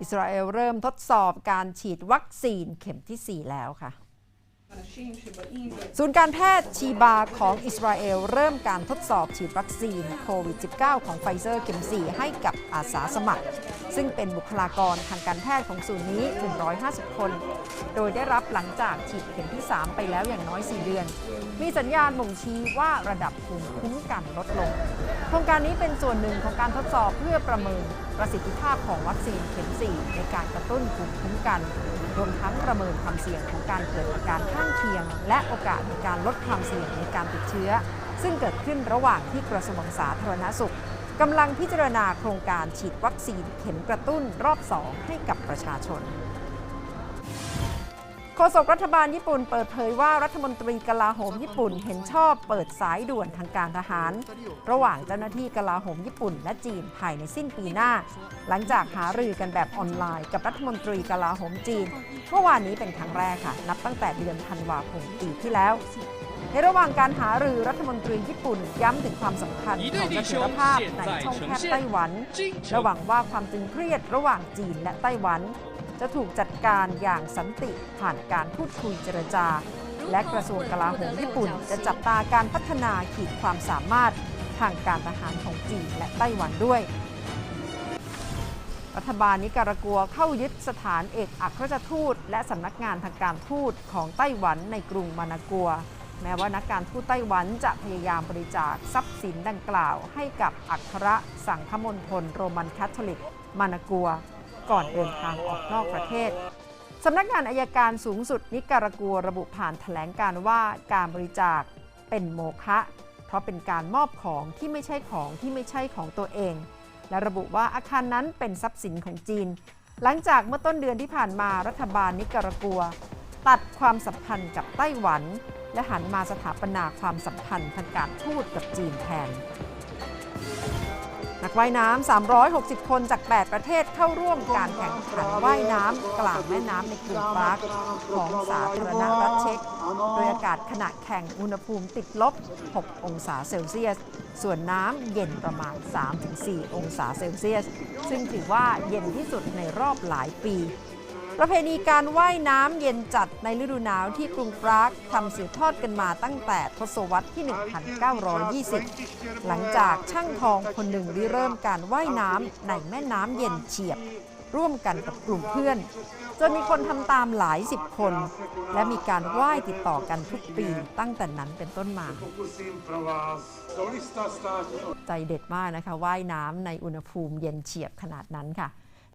อิสราเอลเริ่มทดสอบการฉีดวัคซีนเข็มที่ 4 แล้วค่ะ ศูนย์การแพทย์ชีบาของอิสราเอลเริ่มการทดสอบฉีดวัคซีนโควิด -19 ของไฟเซอร์เข็ม 4 ให้กับอาสาสมัคร ซึ่งเป็นบุคลากรทางการแพทย์ของศูนย์นี้ถึง150 คน โดยได้รับหลังจากฉีดเข็มที่ 3 ไปแล้วอย่างน้อย 4 เดือน มีสัญญาณบ่งชี้ว่าระดับภูมิคุ้มกันลดลง โครงการนี้เป็นส่วนหนึ่งของการทดสอบเพื่อประเมิน ประสิทธิภาพของวัคซีนเข็ม 4 ในการกระตุ้นภูมิคุ้มกัน รวมทั้งประเมินความเสี่ยงของการเกิดอาการข้างเคียง และโอกาสในการลดความเสี่ยงในการติดเชื้อ ซึ่งเกิดขึ้นระหว่างที่กระทรวงสาธารณสุขกำลังพิจารณาโครงการฉีดวัคซีนเข็มกระตุ้นรอบ 2 ให้กับประชาชน โฆษกรัฐบาลญี่ปุ่นเปิดเผยว่ารัฐมนตรีกลาโหมญี่ปุ่นเห็นชอบเปิดสายด่วนทางการทหาร ระหว่างเจ้าหน้าที่กลาโหมญี่ปุ่นและจีนภายในสิ้นปีหน้า หลังจากหารือกันแบบออนไลน์กับรัฐมนตรีกลาโหมจีนเมื่อวานนี้เป็นครั้งแรกค่ะ นับตั้งแต่เดือนธันวาคมปีที่แล้ว ในระหว่างการหารือรัฐมนตรีญี่ปุ่นย้ำถึงความสำคัญของเสถียรภาพในช่องแคบไต้หวัน ระหวังว่าความตึงเครียดระหว่างจีนและไต้หวัน จะถูกจัดการอย่างสันติผ่านการพูดคุยเจรจา และกระทรวงกลาโหมญี่ปุ่น จะจับตาการพัฒนาขีดความสามารถทางการทหารของจีนและไต้หวันด้วย รัฐบาลนิการากัวเข้ายึดสถานเอกอัครราชทูต และสำนักงานทางการทูตของไต้หวันในกรุงมานากัว แม้ว่านักการทูตไต้หวันจะพยายามบริจาคทรัพย์สินดังกล่าว ให้กับอัครสังฆมณฑลโรมันคาทอลิก มานากัว ก่อนเดินทางออกนอกประเทศสำนักงานอายการสูงสุดนิการากัวระบุผ่านแถลงการว่าการบริจาคเป็นโมฆะเพราะเป็นการมอบของที่ไม่ใช่ของที่ไม่ใช่ของตัวเอง และระบุว่าอาคารนั้นเป็นทรัพย์สินของจีน หลังจากเมื่อต้นเดือนที่ผ่านมารัฐบาลนิการากัว ตัดความสัมพันธ์กับไต้หวัน และหันมาสถาปนาความสัมพันธ์ทางการทูตกับจีนแทน นักว่ายน้ำ 360 คนจาก 8 ประเทศเข้าร่วมการแข่งขันว่ายน้ำกลางแม่น้ำในกรุงปรากของสาธารณรัฐเช็กโดยอากาศขณะแข่งอุณหภูมิติดลบ 6 องศาเซลเซียส ส่วนน้ำเย็นประมาณ 3-4 องศาเซลเซียส ซึ่งถือว่าเย็นที่สุดในรอบหลายปี ประเพณีการว่ายน้ำเย็นจัดในฤดูหนาวที่กรุงปรากทำสืบทอดกันมาตั้งแต่ทศวรรษที่ 1920 หลังจากช่างทองคนหนึ่งริเริ่มการว่ายน้ำในแม่น้ำเย็นเฉียบ ร่วมกันกับกลุ่มเพื่อน จนมีคนทำตามหลายสิบคน และมีการว่ายติดต่อกันทุกปีตั้งแต่นั้นเป็นต้นมา ใจเด็ดมากนะคะว่ายน้ำในอุณหภูมิเย็นเฉียบขนาดนั้นค่ะ